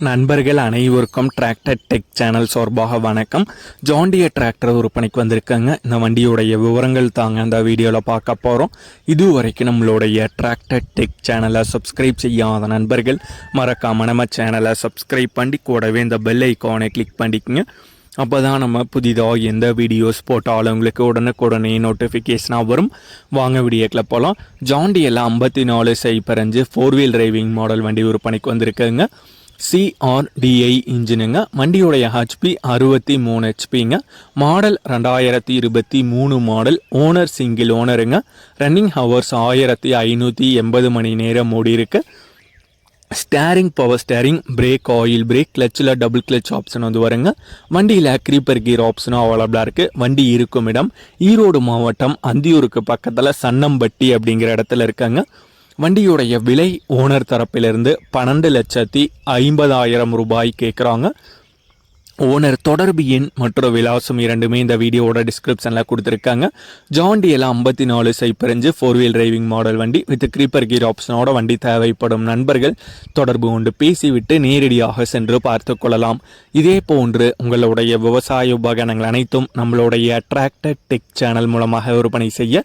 நண்பர்கள் அனைவருக்கும் tractor tech channel சார்பாக வணக்கம். ஜாண்டிய டிராக்டர் விற்பனைக்கு வந்திருக்காங்க. இந்த வண்டியுடைய விவரங்கள் தாங்க அந்த வீடியோவில் பார்க்க போகிறோம் இது வரைக்கும் நம்மளுடைய டிராக்டர் டெக் சேனலை சப்ஸ்கிரைப் செய்யாத நண்பர்கள் மறக்காம நம்ம சேனலை சப்ஸ்கிரைப் பண்ணி கூடவே இந்த பெல் ஐக்கானை கிளிக் பண்ணிக்கோங்க. அப்போ தான் நம்ம புதிதாக எந்த வீடியோஸ் போட்டாலும் உங்களுக்கு உடனுக்குடனே நோட்டிஃபிகேஷனாக வரும். வாங்க வீடியோக்கில் போகலாம் ஜாண்டியெல்லாம் ஐம்பத்தி நாலு சைப்பரஞ்சு ஃபோர் வீல் டிரைவிங் மாடல் வண்டி விற்பனைக்கு வந்திருக்குங்க. சிஆர்டிஐ இன்ஜினுங்க. வண்டியுடைய ஹெச்பி அறுபத்தி மூணு ஹெச்பிங்க மாடல் ரெண்டாயிரத்தி இருபத்தி மூணு மாடல். ஓனர் சிங்கிள் ஓனருங்க. ரன்னிங் ஹவர்ஸ் ஆயிரத்தி ஐநூற்றி எண்பது மணி நேரம் ஓடி இருக்கு steering power steering brake oil brake கிளச்சில் double clutch option வந்து வருங்க. வண்டியில் க்ரீப்பர் கீர் ஆப்ஷனும் அவைலபிளாக இருக்குது வண்டி இருக்கும் இடம். ஈரோடு மாவட்டம் அந்தியூருக்கு பக்கத்தில் சன்னம்பட்டி அப்படிங்கிற இடத்துல இருக்காங்க. வண்டியுடைய விலை ஓனர் தரப்பிலிருந்து பன்னெண்டு லட்சத்தி ஐம்பதாயிரம் ரூபாய் கேட்குறாங்க ஓனர் தொடர்பு எண் மற்றும் விலாசம் இரண்டுமே இந்த வீடியோவோட டிஸ்கிரிப்ஷனில் கொடுத்துருக்காங்க. ஜாண்டியில் ஐம்பத்தி நாலு சைப்பரஞ்சு ஃபோர் வீல் டிரைவிங் மாடல் வண்டி வித் க்ரீப்பர் கீர் ஆப்ஷனோட வண்டி தேவைப்படும் நண்பர்கள் தொடர்பு கொண்டு பேசிவிட்டு நேரடியாக சென்று பார்த்து கொள்ளலாம். இதே போன்று உங்களுடைய விவசாய உபகரணங்கள் அனைத்தும் நம்மளுடைய அட்ராக்டட் டெக் சேனல் மூலமாக விற்பனை செய்ய